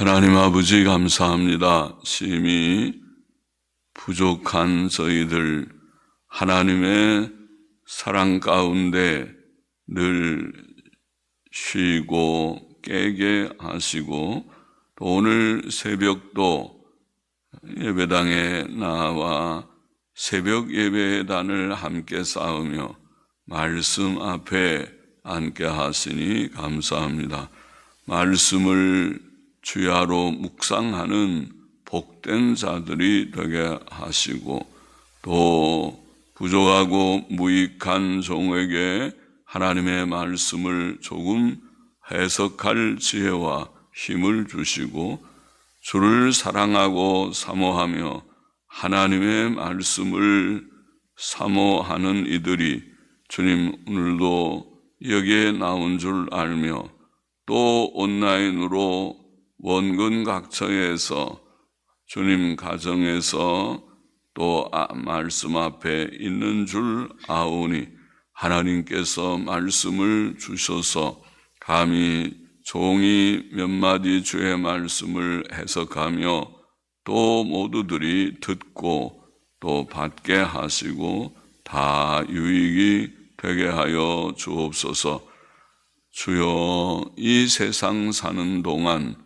하나님 아버지 감사합니다. 심히 부족한 저희들 하나님의 사랑 가운데 늘 쉬고 깨게 하시고 또 오늘 새벽도 예배당에 나와 새벽 예배단을 함께 쌓으며 말씀 앞에 앉게 하시니 감사합니다. 말씀을 주야로 묵상하는 복된 자들이 되게 하시고 또 부족하고 무익한 종에게 하나님의 말씀을 조금 해석할 지혜와 힘을 주시고 주를 사랑하고 사모하며 하나님의 말씀을 사모하는 이들이 주님 오늘도 여기에 나온 줄 알며 또 온라인으로 원근 각처에서 주님 가정에서 또 아- 말씀 앞에 있는 줄 아오니 하나님께서 말씀을 주셔서 감히 종이 몇 마디 주의 말씀을 해석하며 또 모두들이 듣고 또 받게 하시고 다 유익이 되게 하여 주옵소서. 주여 이 세상 사는 동안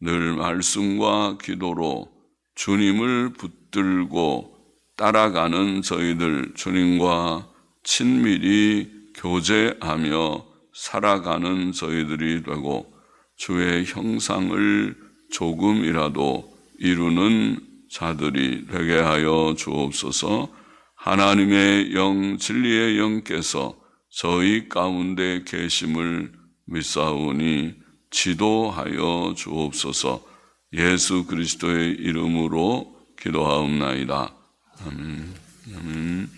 늘 말씀과 기도로 주님을 붙들고 따라가는 저희들 주님과 친밀히 교제하며 살아가는 저희들이 되고 주의 형상을 조금이라도 이루는 자들이 되게 하여 주옵소서. 하나님의 영, 진리의 영께서 저희 가운데 계심을 믿사오니 지도하여 주옵소서 예수 그리스도의 이름으로 기도하옵나이다. 아멘. 아멘.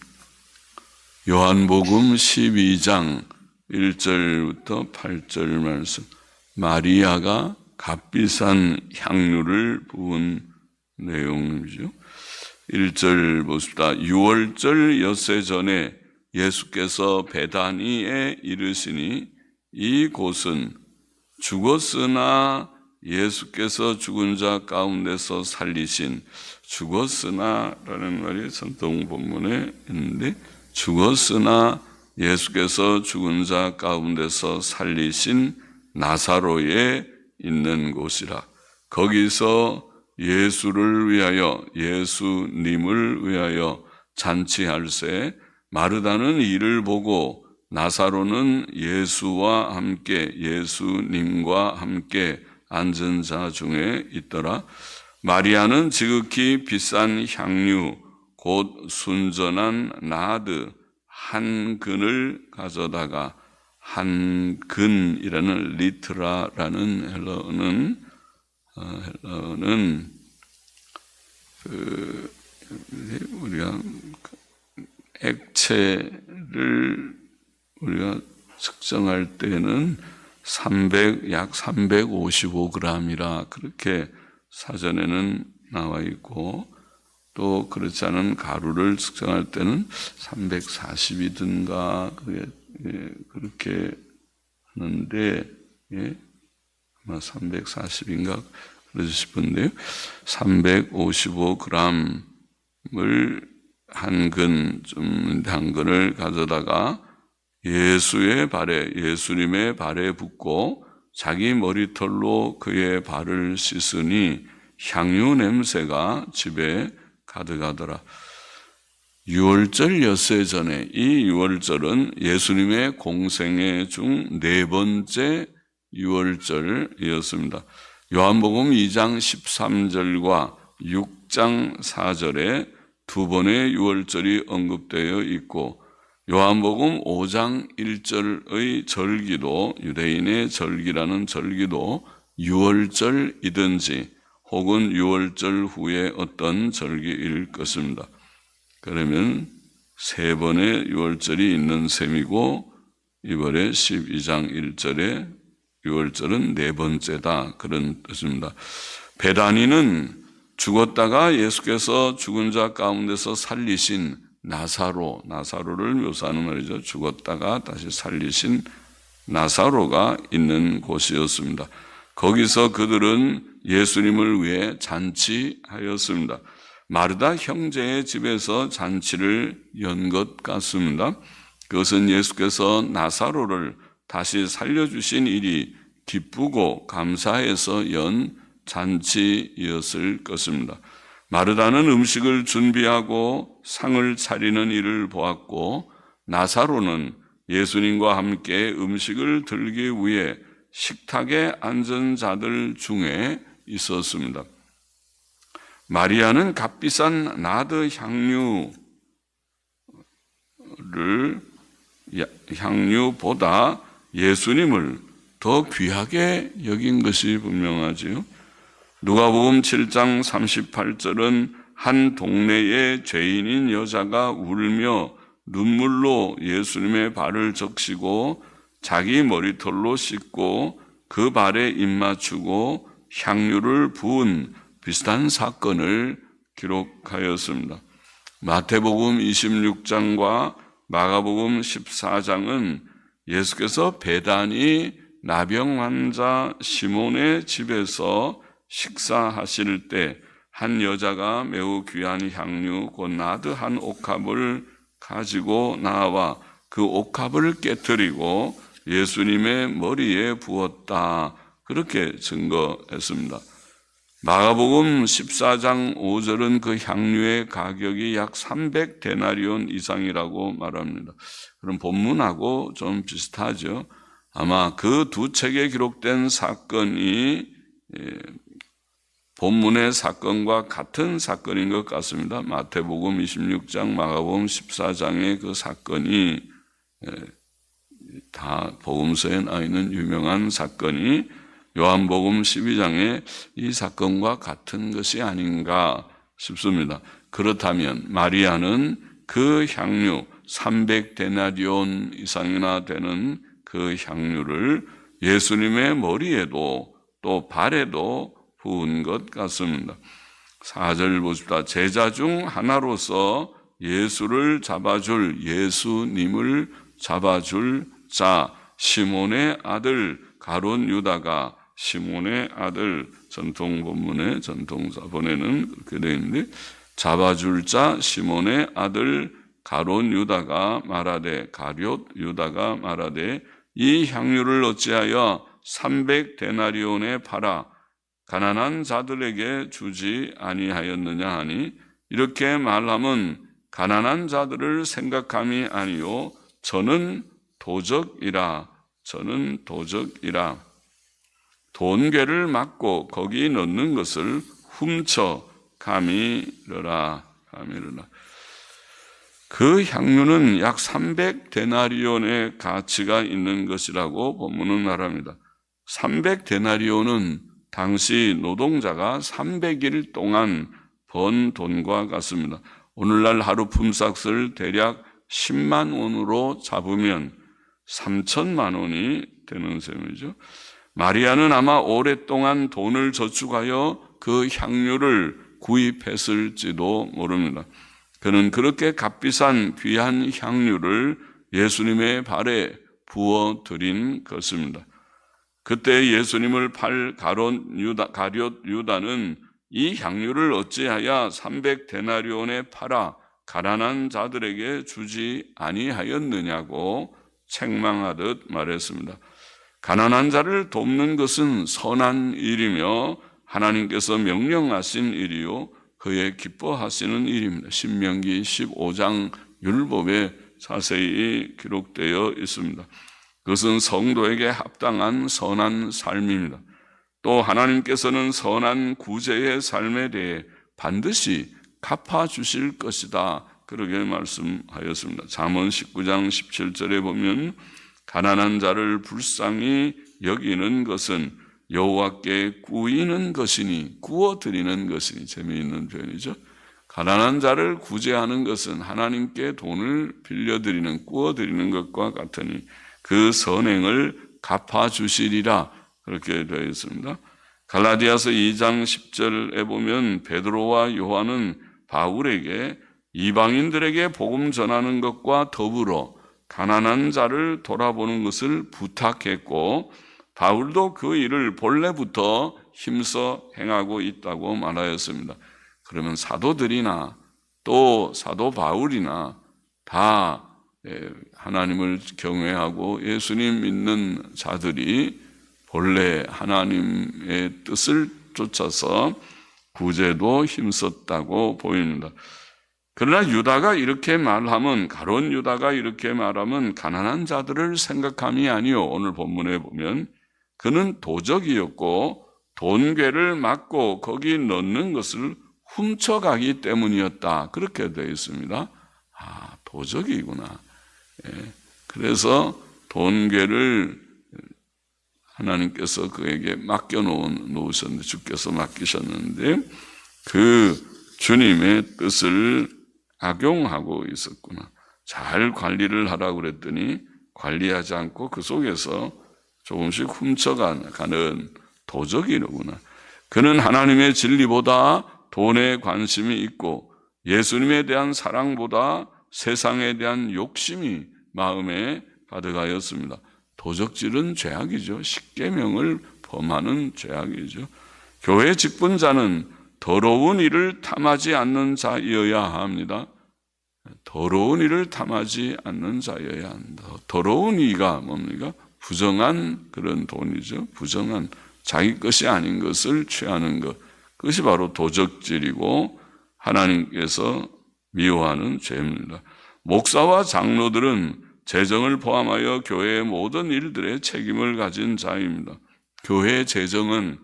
요한복음 12장 1절부터 8절 말씀. 마리아가 값비싼 향유를 부은 내용이죠. 1절 보십시다. 6월절 엿새 전에 예수께서 베다니에 이르시니 이 곳은 죽었으나 예수께서 죽은 자 가운데서 살리신 죽었으나라는 말이 성경 본문에 있는데 죽었으나 예수께서 죽은 자 가운데서 살리신 나사로에 있는 곳이라. 거기서 예수를 위하여 예수님을 위하여 잔치할세 마르다는 이를 보고 나사로는 예수와 함께 예수님과 함께 앉은 자 중에 있더라. 마리아는 지극히 비싼 향유 곧 순전한 나드 한 근을 가져다가 한 근이라는 리트라라는 헬러는 어, 헬러는 그 우리가 액체를 우리가 측정할 때는 300, 약 355g이라 그렇게 사전에는 나와 있고 또 그렇지 않은 가루를 측정할 때는 340이든가 그게 예, 그렇게 하는데 예, 아마 340인가 그러지 싶은데요. 355g을 한 근 좀 한 근을 가져다가 예수의 발에 예수님의 발에 붓고 자기 머리털로 그의 발을 씻으니 향유 냄새가 집에 가득하더라. 6월절 엿새 전에 이 6월절은 예수님의 공생애 중 네 번째 6월절이었습니다. 요한복음 2장 13절과 6장 4절에 두 번의 6월절이 언급되어 있고 요한복음 5장 1절의 절기도 유대인의 절기라는 절기도 6월절이든지 혹은 6월절 후에 어떤 절기일 것입니다. 그러면 세 번의 6월절이 있는 셈이고 이번에 12장 1절에 6월절은 네 번째다 그런 뜻입니다. 베다니는 죽었다가 예수께서 죽은 자 가운데서 살리신 나사로, 나사로를 묘사하는 말이죠. 죽었다가 다시 살리신 나사로가 있는 곳이었습니다. 거기서 그들은 예수님을 위해 잔치하였습니다. 마르다 형제의 집에서 잔치를 연 것 같습니다. 그것은 예수께서 나사로를 다시 살려주신 일이 기쁘고 감사해서 연 잔치였을 것입니다. 마르다는 음식을 준비하고 상을 차리는 일을 보았고 나사로는 예수님과 함께 음식을 들기 위해 식탁에 앉은 자들 중에 있었습니다. 마리아는 값비싼 나드 향유를 향유보다 예수님을 더 귀하게 여긴 것이 분명하지요. 누가복음 7장 38절은 한 동네의 죄인인 여자가 울며 눈물로 예수님의 발을 적시고 자기 머리털로 씻고 그 발에 입 맞추고 향유를 부은 비슷한 사건을 기록하였습니다. 마태복음 26장과 마가복음 14장은 예수께서 배단이 나병 환자 시몬의 집에서 식사하실 때 한 여자가 매우 귀한 향유 곧 나드 한 옥합을 가지고 나와 그 옥합을 깨뜨리고 예수님의 머리에 부었다. 그렇게 증거했습니다. 마가복음 14장 5절은 그 향유의 가격이 약 300데나리온 이상이라고 말합니다. 그럼 본문하고 좀 비슷하죠. 아마 그 두 책에 기록된 사건이 본문의 사건과 같은 사건인 것 같습니다. 마태복음 26장, 마가복음 14장의 그 사건이 다 복음서에 나 있는 유명한 사건이 요한복음 12장의 이 사건과 같은 것이 아닌가 싶습니다. 그렇다면 마리아는 그 향유 300데나리온 이상이나 되는 그 향유를 예수님의 머리에도 또 발에도 부은 것 같습니다. 4절 보십시다. 제자 중 하나로서 예수를 잡아줄 예수님을 잡아줄 자 시몬의 아들 가론 유다가 시몬의 아들 전통 본문에 전통사 본에는 그렇게 되어 있는데 잡아줄 자 시몬의 아들 가론 유다가 말하되 가룟 유다가 말하되 이 향유를 어찌하여 300 데나리온에 팔아 가난한 자들에게 주지 아니하였느냐 하니 이렇게 말하면 가난한 자들을 생각함이 아니요 저는 도적이라 저는 도적이라 돈괴를 맞고 거기 넣는 것을 훔쳐 가미르라 가미르라 그 향유는 약 300데나리온의 가치가 있는 것이라고 본문은 말합니다. 300데나리온은 당시 노동자가 300일 동안 번 돈과 같습니다. 오늘날 하루 품삯을 대략 10만 원으로 잡으면 3천만 원이 되는 셈이죠. 마리아는 아마 오랫동안 돈을 저축하여 그 향유를 구입했을지도 모릅니다. 그는 그렇게 값비싼 귀한 향유를 예수님의 발에 부어 드린 것입니다. 그때 예수님을 팔 가론 유다, 가룟 유다는 이 향유를 어찌하여 300데나리온에 팔아 가난한 자들에게 주지 아니하였느냐고 책망하듯 말했습니다. 가난한 자를 돕는 것은 선한 일이며 하나님께서 명령하신 일이요 그의 기뻐하시는 일입니다. 신명기 15장 율법에 자세히 기록되어 있습니다. 그것은 성도에게 합당한 선한 삶입니다. 또 하나님께서는 선한 구제의 삶에 대해 반드시 갚아 주실 것이다. 그러게 말씀하였습니다. 잠언 19장 17절에 보면 가난한 자를 불쌍히 여기는 것은 여호와께 구이는 것이니 구워 드리는 것이니 재미있는 표현이죠. 가난한 자를 구제하는 것은 하나님께 돈을 빌려 드리는 구워 드리는 것과 같으니 그 선행을 갚아 주시리라 그렇게 되어 있습니다. 갈라디아서 2장 10절에 보면 베드로와 요한은 바울에게 이방인들에게 복음 전하는 것과 더불어 가난한 자를 돌아보는 것을 부탁했고 바울도 그 일을 본래부터 힘써 행하고 있다고 말하였습니다. 그러면 사도들이나 또 사도 바울이나 다 예, 하나님을 경외하고 예수님 믿는 자들이 본래 하나님의 뜻을 쫓아서 구제도 힘썼다고 보입니다. 그러나 유다가 이렇게 말하면 가론 유다가 이렇게 말하면 가난한 자들을 생각함이 아니요. 오늘 본문에 보면 그는 도적이었고 돈괴를 막고 거기 넣는 것을 훔쳐가기 때문이었다. 그렇게 되어 있습니다. 아, 도적이구나. 예. 그래서 돈괴를 하나님께서 그에게 맡겨 놓은 놓으셨는데 주께서 맡기셨는데 그 주님의 뜻을 악용하고 있었구나. 잘 관리를 하라고 그랬더니 관리하지 않고 그 속에서 조금씩 훔쳐가는 도적이로구나. 그는 하나님의 진리보다 돈에 관심이 있고 예수님에 대한 사랑보다 세상에 대한 욕심이 마음에 가득하였습니다. 도적질은 죄악이죠. 십계명을 범하는 죄악이죠. 교회 직분자는 더러운 일을 탐하지 않는 자여야 합니다. 더러운 일을 탐하지 않는 자여야 한다. 더러운 이가 뭡니까? 부정한 그런 돈이죠. 부정한 자기 것이 아닌 것을 취하는 것. 그것이 바로 도적질이고 하나님께서 미워하는 죄입니다. 목사와 장로들은 재정을 포함하여 교회의 모든 일들에 책임을 가진 자입니다. 교회 재정은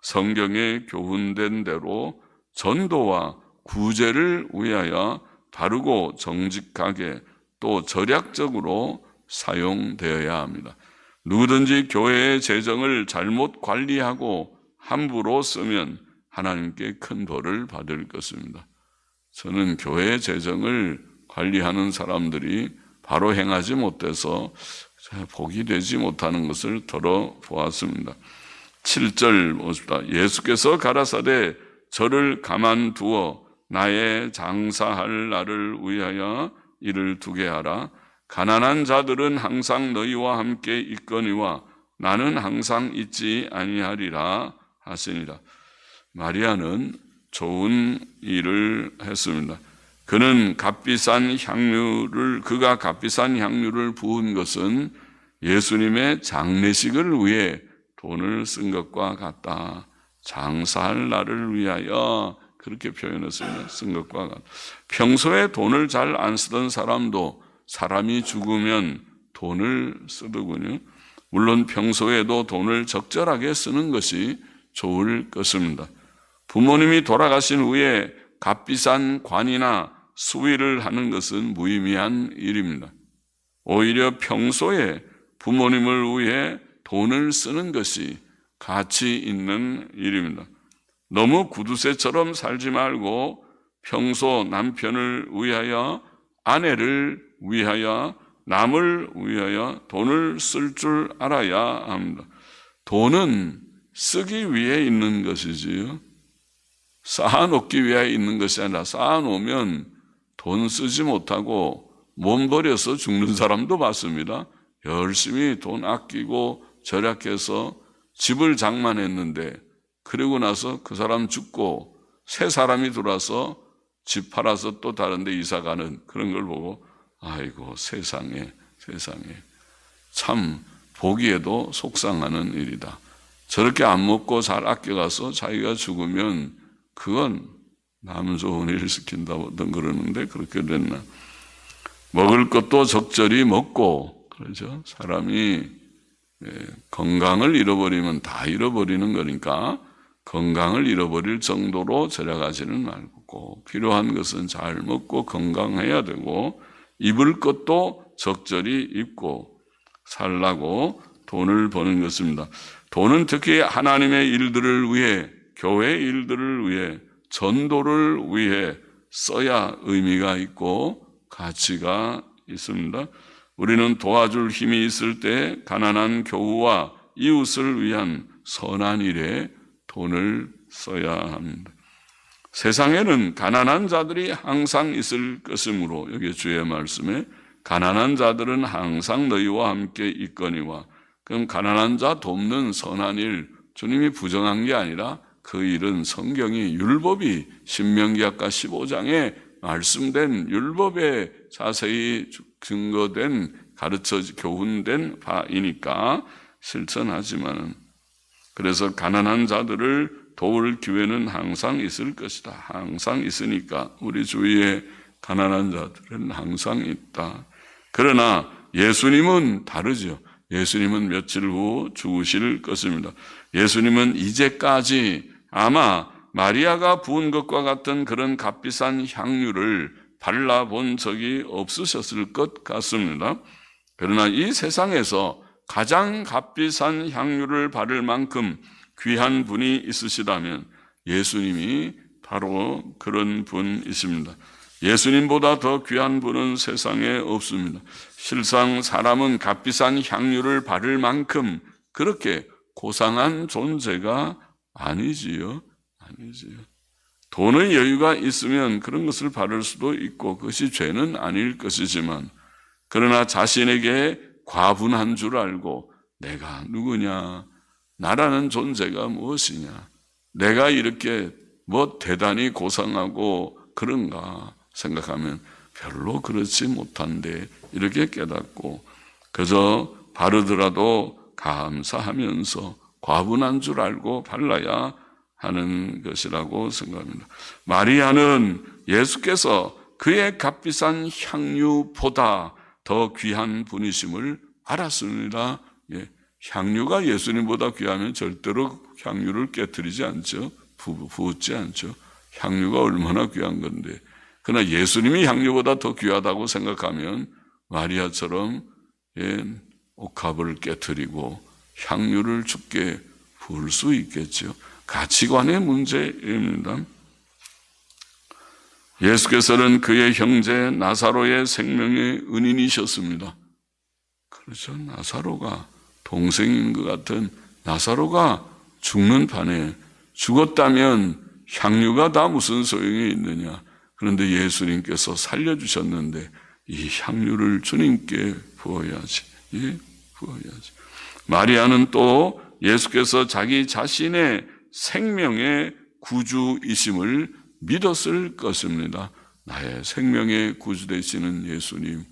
성경에 교훈된 대로 전도와 구제를 위하여 바르고 정직하게 또 절약적으로 사용되어야 합니다. 누구든지 교회의 재정을 잘못 관리하고 함부로 쓰면 하나님께 큰 벌을 받을 것입니다. 저는 교회 재정을 관리하는 사람들이 바로 행하지 못해서 복이 되지 못하는 것을 들어보았습니다. 7절 보십니다. 예수께서 가라사대 저를 가만두어 나의 장사할 날을 위하여 이를 두게 하라. 가난한 자들은 항상 너희와 함께 있거니와 나는 항상 있지 아니하리라 하시니라. 마리아는 좋은 일을 했습니다. 그는 값비싼 향유를 그가 값비싼 향유를 부은 것은 예수님의 장례식을 위해 돈을 쓴 것과 같다. 장사할 날을 위하여 그렇게 표현했습니다. 쓴 것과 같다. 평소에 돈을 잘 안 쓰던 사람도 사람이 죽으면 돈을 쓰더군요. 물론 평소에도 돈을 적절하게 쓰는 것이 좋을 것입니다. 부모님이 돌아가신 후에 값비싼 관이나 수위를 하는 것은 무의미한 일입니다. 오히려 평소에 부모님을 위해 돈을 쓰는 것이 가치 있는 일입니다. 너무 구두쇠처럼 살지 말고 평소 남편을 위하여 아내를 위하여 남을 위하여 돈을 쓸 줄 알아야 합니다. 돈은 쓰기 위해 있는 것이지요. 쌓아놓기 위해 있는 것이 아니라 쌓아놓으면 돈 쓰지 못하고 몸 버려서 죽는 사람도 봤습니다. 열심히 돈 아끼고 절약해서 집을 장만했는데 그리고 나서 그 사람 죽고 새 사람이 들어와서 집 팔아서 또 다른 데 이사 가는 그런 걸 보고 아이고 세상에 세상에 참 보기에도 속상하는 일이다. 저렇게 안 먹고 잘 아껴가서 자기가 죽으면 그건 남 좋은 일을 시킨다든 그러는데 그렇게 됐나. 먹을 것도 적절히 먹고 그러죠. 사람이 예, 건강을 잃어버리면 다 잃어버리는 거니까 건강을 잃어버릴 정도로 절약하지는 말고 필요한 것은 잘 먹고 건강해야 되고 입을 것도 적절히 입고 살라고 돈을 버는 것입니다. 돈은 특히 하나님의 일들을 위해 교회 일들을 위해 전도를 위해 써야 의미가 있고 가치가 있습니다. 우리는 도와줄 힘이 있을 때 가난한 교우와 이웃을 위한 선한 일에 돈을 써야 합니다. 세상에는 가난한 자들이 항상 있을 것이므로 여기 주의 말씀에 가난한 자들은 항상 너희와 함께 있거니와 그럼 가난한 자 돕는 선한 일 주님이 부정한 게 아니라 그 일은 성경이 율법이 신명기학과 15장에 말씀된 율법에 자세히 증거된 가르쳐 교훈된 바이니까 실천하지만 그래서 가난한 자들을 도울 기회는 항상 있을 것이다. 항상 있으니까 우리 주위에 가난한 자들은 항상 있다. 그러나 예수님은 다르죠. 예수님은 며칠 후 죽으실 것입니다. 예수님은 이제까지 아마 마리아가 부은 것과 같은 그런 값비싼 향유를 발라본 적이 없으셨을 것 같습니다. 그러나 이 세상에서 가장 값비싼 향유를 바를 만큼 귀한 분이 있으시다면 예수님이 바로 그런 분이십니다. 예수님보다 더 귀한 분은 세상에 없습니다. 실상 사람은 값비싼 향유를 바를 만큼 그렇게 고상한 존재가 아니지요. 아니지요. 돈의 여유가 있으면 그런 것을 바를 수도 있고 그것이 죄는 아닐 것이지만 그러나 자신에게 과분한 줄 알고 내가 누구냐 나라는 존재가 무엇이냐 내가 이렇게 뭐 대단히 고상하고 그런가 생각하면 별로 그렇지 못한데 이렇게 깨닫고 그저 바르더라도 감사하면서 과분한 줄 알고 발라야 하는 것이라고 생각합니다. 마리아는 예수께서 그의 값비싼 향유보다 더 귀한 분이심을 알았습니다. 예, 향유가 예수님보다 귀하면 절대로 향유를 깨뜨리지 않죠. 부, 부었지 않죠. 향유가 얼마나 귀한 건데. 그러나 예수님이 향유보다 더 귀하다고 생각하면 마리아처럼 예, 옥합을 깨뜨리고 향유를 죽게 부을 수 있겠죠. 가치관의 문제입니다. 예수께서는 그의 형제 나사로의 생명의 은인이셨습니다. 그렇죠. 나사로가 동생인 것 같은 나사로가 죽는 판에 죽었다면 향유가 다 무슨 소용이 있느냐. 그런데 예수님께서 살려주셨는데 이 향유를 주님께 부어야지. 예, 부어야지. 마리아는 또 예수께서 자기 자신의 생명의 구주이심을 믿었을 것입니다. 나의 생명의 구주 되시는 예수님,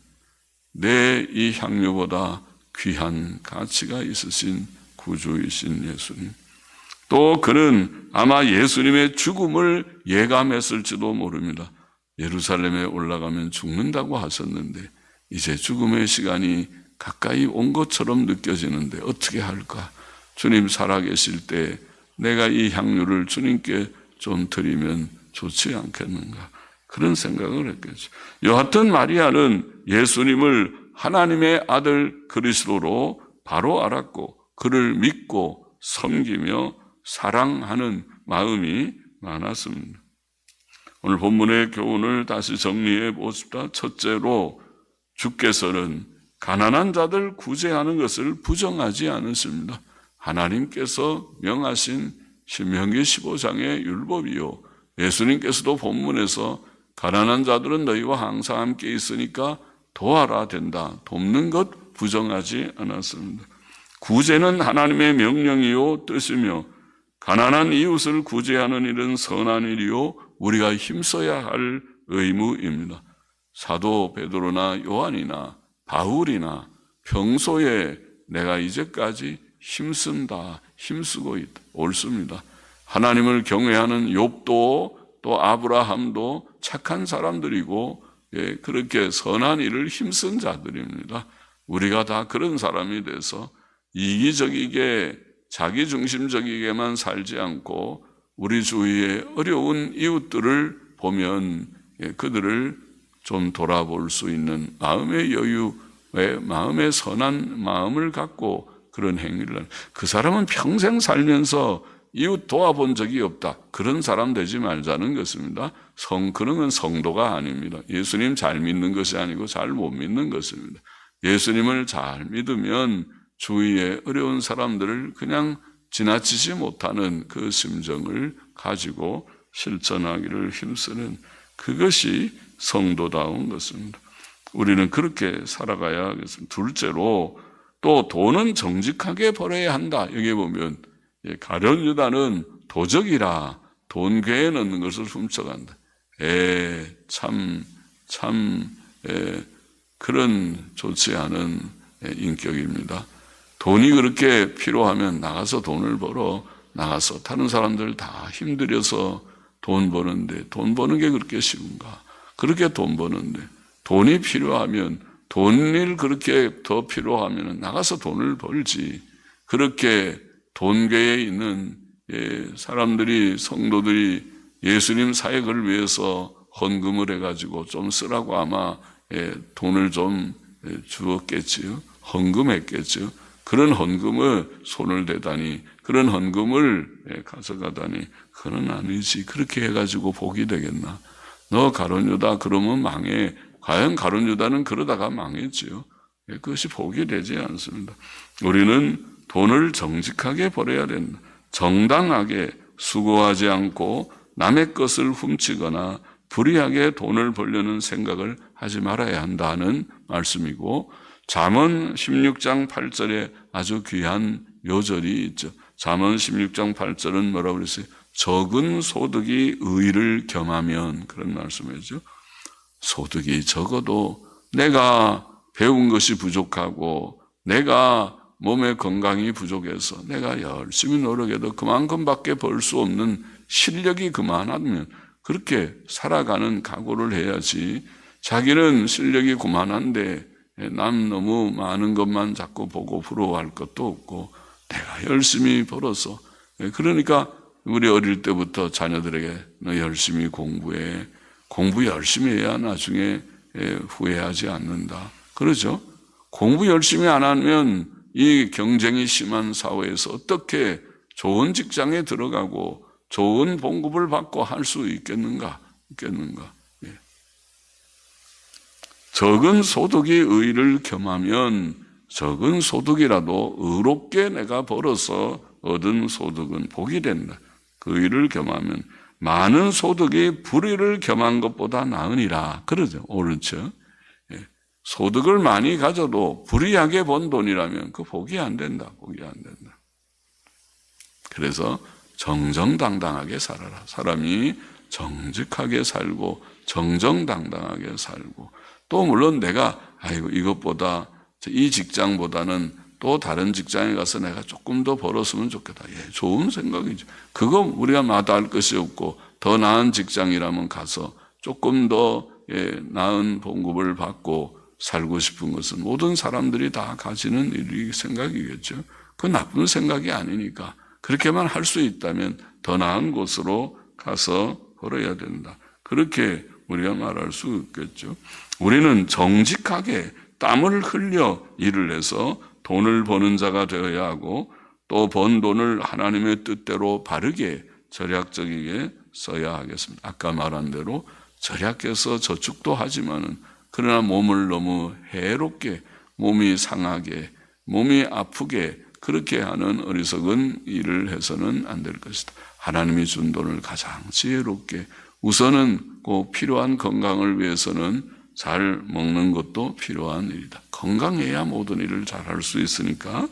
내 이 향유보다 귀한 가치가 있으신 구주이신 예수님. 또 그는 아마 예수님의 죽음을 예감했을지도 모릅니다. 예루살렘에 올라가면 죽는다고 하셨는데 이제 죽음의 시간이 가까이 온 것처럼 느껴지는데 어떻게 할까? 주님 살아계실 때 내가 이 향유를 주님께 좀 드리면 좋지 않겠는가? 그런 생각을 했겠죠. 여하튼 마리아는 예수님을 하나님의 아들 그리스도로 바로 알았고 그를 믿고 섬기며 사랑하는 마음이 많았습니다. 오늘 본문의 교훈을 다시 정리해 보십시다. 첫째로 주께서는 가난한 자들 구제하는 것을 부정하지 않으십니다. 하나님께서 명하신 신명기 15장의 율법이요. 예수님께서도 본문에서 가난한 자들은 너희와 항상 함께 있으니까 도와라 된다. 돕는 것 부정하지 않았습니다. 구제는 하나님의 명령이요 뜻이며 가난한 이웃을 구제하는 일은 선한 일이요 우리가 힘써야 할 의무입니다. 사도 베드로나 요한이나 바울이나 평소에 내가 이제까지 힘쓴다, 힘쓰고 있다, 옳습니다. 하나님을 경외하는 욥도 또 아브라함도 착한 사람들이고 예, 그렇게 선한 일을 힘쓴 자들입니다. 우리가 다 그런 사람이 돼서 이기적이게 자기 중심적이게만 살지 않고 우리 주위에 어려운 이웃들을 보면 예, 그들을 좀 돌아볼 수 있는 마음의 여유, 마음의 선한 마음을 갖고 그런 행위를 하는 그 사람은 평생 살면서 이웃 도와본 적이 없다. 그런 사람 되지 말자는 것입니다. 성, 그런 건 성도가 아닙니다. 예수님 잘 믿는 것이 아니고 잘 못 믿는 것입니다. 예수님을 잘 믿으면 주위에 어려운 사람들을 그냥 지나치지 못하는 그 심정을 가지고 실천하기를 힘쓰는 그것이 성도다운 것입니다. 우리는 그렇게 살아가야 하겠습니다. 둘째로 또 돈은 정직하게 벌어야 한다. 여기 보면 예, 가룟 유다는 도적이라 돈괴에 넣는 것을 훔쳐간다. 에, 참, 참, 에, 그런 좋지 않은 에, 인격입니다. 돈이 그렇게 필요하면 나가서 돈을 벌어 나가서 다른 사람들 다 힘들여서 돈 버는데 돈 버는 게 그렇게 쉬운가? 그렇게 돈 버는데 돈이 필요하면 돈일 그렇게 더 필요하면 나가서 돈을 벌지. 그렇게 돈괴에 있는 예, 사람들이 성도들이 예수님 사역을 위해서 헌금을 해가지고 좀 쓰라고 아마 예, 돈을 좀 예, 주었겠지요. 헌금했겠죠. 그런 헌금을 손을 대다니 그런 헌금을 예, 가져가다니 그건 아니지. 그렇게 해가지고 복이 되겠나? 너 가론유다 그러면 망해. 과연 가론유다는 그러다가 망했지요. 예, 그것이 복이 되지 않습니다. 우리는 돈을 정직하게 벌어야 된다. 정당하게 수고하지 않고 남의 것을 훔치거나 불의하게 돈을 벌려는 생각을 하지 말아야 한다는 말씀이고 잠언 16장 8절에 아주 귀한 요절이 있죠. 잠언 16장 8절은 뭐라고 그랬어요? 적은 소득이 의를 겸하면 그런 말씀이죠. 소득이 적어도 내가 배운 것이 부족하고 내가 몸의 건강이 부족해서 내가 열심히 노력해도 그만큼밖에 벌 수 없는 실력이 그만하면 그렇게 살아가는 각오를 해야지 자기는 실력이 그만한데 남 너무 많은 것만 자꾸 보고 부러워할 것도 없고 내가 열심히 벌어서 그러니까 우리 어릴 때부터 자녀들에게 너 열심히 공부해 공부 열심히 해야 나중에 후회하지 않는다 그러죠 공부 열심히 안 하면 이 경쟁이 심한 사회에서 어떻게 좋은 직장에 들어가고 좋은 봉급을 받고 할 수 있겠는가? 있겠는가? 예. 적은 소득이 의를 겸하면 적은 소득이라도 의롭게 내가 벌어서 얻은 소득은 복이 된다. 그 의를 겸하면 많은 소득이 불의를 겸한 것보다 나으니라. 그러죠. 옳죠. 소득을 많이 가져도 불이하게 번 돈이라면 그 복이 안 된다. 복이 안 된다. 그래서 정정당당하게 살아라. 사람이 정직하게 살고 정정당당하게 살고 또 물론 내가 아이고 이것보다 이 직장보다는 또 다른 직장에 가서 내가 조금 더 벌었으면 좋겠다. 예, 좋은 생각이죠. 그거 우리가 마다할 것이 없고 더 나은 직장이라면 가서 조금 더 예, 나은 봉급을 받고 살고 싶은 것은 모든 사람들이 다 가지는 일 생각이겠죠. 그 나쁜 생각이 아니니까 그렇게만 할 수 있다면 더 나은 곳으로 가서 걸어야 된다. 그렇게 우리가 말할 수 있겠죠. 우리는 정직하게 땀을 흘려 일을 해서 돈을 버는 자가 되어야 하고 또 번 돈을 하나님의 뜻대로 바르게 절약적이게 써야 하겠습니다. 아까 말한 대로 절약해서 저축도 하지만은 그러나 몸을 너무 해롭게 몸이 상하게 몸이 아프게 그렇게 하는 어리석은 일을 해서는 안 될 것이다. 하나님이 준 돈을 가장 지혜롭게 우선은 꼭 필요한 건강을 위해서는 잘 먹는 것도 필요한 일이다. 건강해야 모든 일을 잘 할 수 있으니까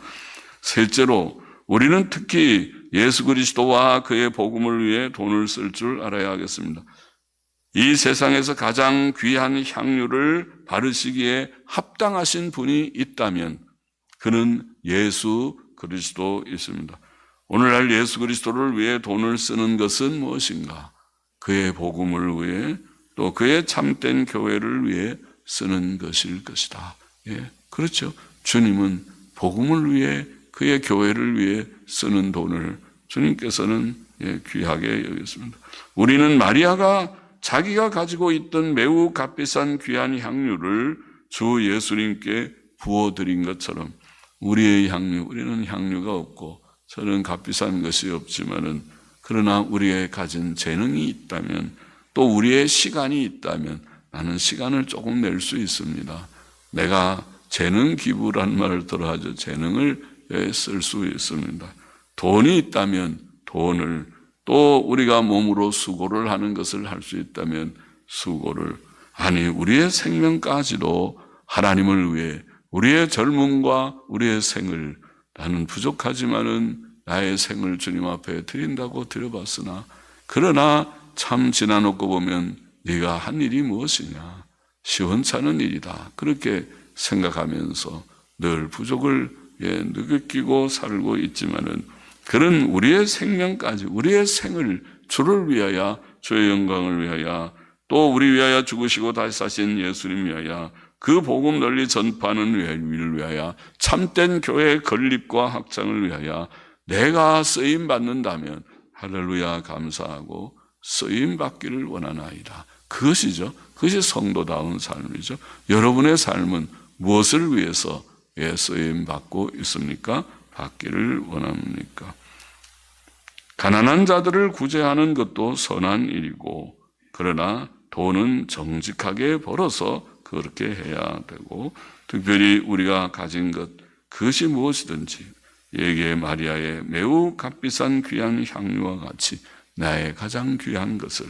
셋째로 우리는 특히 예수 그리스도와 그의 복음을 위해 돈을 쓸 줄 알아야 하겠습니다. 이 세상에서 가장 귀한 향유를 바르시기에 합당하신 분이 있다면 그는 예수 그리스도 있습니다. 오늘날 예수 그리스도를 위해 돈을 쓰는 것은 무엇인가? 그의 복음을 위해 또 그의 참된 교회를 위해 쓰는 것일 것이다. 예, 그렇죠. 주님은 복음을 위해 그의 교회를 위해 쓰는 돈을 주님께서는 예, 귀하게 여겼습니다. 우리는 마리아가 자기가 가지고 있던 매우 값비싼 귀한 향유를 주 예수님께 부어드린 것처럼 우리의 향유, 우리는 향유가 없고 저는 값비싼 것이 없지만은 그러나 우리의 가진 재능이 있다면 또 우리의 시간이 있다면 나는 시간을 조금 낼 수 있습니다. 내가 재능 기부란 말을 들어 하죠. 재능을 쓸 수 있습니다. 돈이 있다면 돈을 또 우리가 몸으로 수고를 하는 것을 할 수 있다면 수고를 아니 우리의 생명까지도 하나님을 위해 우리의 젊음과 우리의 생을 나는 부족하지만은 나의 생을 주님 앞에 드린다고 드려봤으나 그러나 참 지나놓고 보면 네가 한 일이 무엇이냐? 시원찮은 일이다. 그렇게 생각하면서 늘 부족을 예, 느끼고 살고 있지만은 그런 우리의 생명까지 우리의 생을 주를 위하여 주의 영광을 위하여 또 우리 위하여 죽으시고 다시 사신 예수님 위하여 그 복음 널리 전파하는 일을 위하여 참된 교회의 건립과 확장을 위하여 내가 쓰임 받는다면 할렐루야 감사하고 쓰임 받기를 원하나이다. 그것이죠. 그것이 성도다운 삶이죠. 여러분의 삶은 무엇을 위해서 예, 쓰임 받고 있습니까? 받기를 원합니까? 가난한 자들을 구제하는 것도 선한 일이고 그러나 돈은 정직하게 벌어서 그렇게 해야 되고 특별히 우리가 가진 것 그것이 무엇이든지 예계 마리아의 매우 값비싼 귀한 향유와 같이 나의 가장 귀한 것을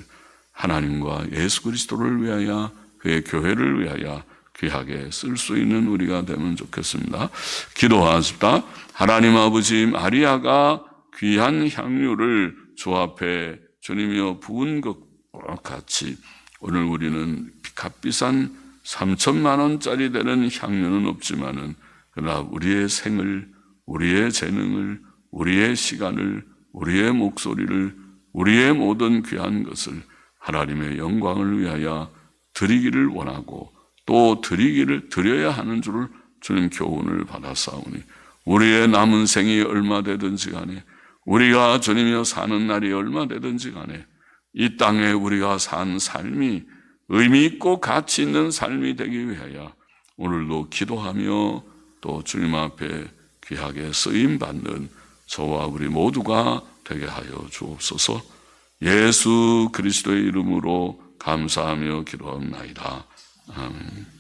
하나님과 예수 그리스도를 위하여 그의 교회를 위하여 귀하게 쓸 수 있는 우리가 되면 좋겠습니다. 기도하십니다. 하나님 아버지 마리아가 귀한 향유를 주 앞에 주님이여 부은 것과 같이 오늘 우리는 값비싼 3천만 원짜리 되는 향유는 없지만은 그러나 우리의 생을 우리의 재능을 우리의 시간을 우리의 목소리를 우리의 모든 귀한 것을 하나님의 영광을 위하여 드리기를 원하고 또 드리기를 드려야 하는 줄을 주님 교훈을 받았사오니 우리의 남은 생이 얼마 되든지 간에 우리가 주님이여 사는 날이 얼마 되든지 간에 이 땅에 우리가 산 삶이 의미 있고 가치 있는 삶이 되기 위하여 오늘도 기도하며 또 주님 앞에 귀하게 쓰임 받는 저와 우리 모두가 되게 하여 주옵소서. 예수 그리스도의 이름으로 감사하며 기도합나이다. 아멘.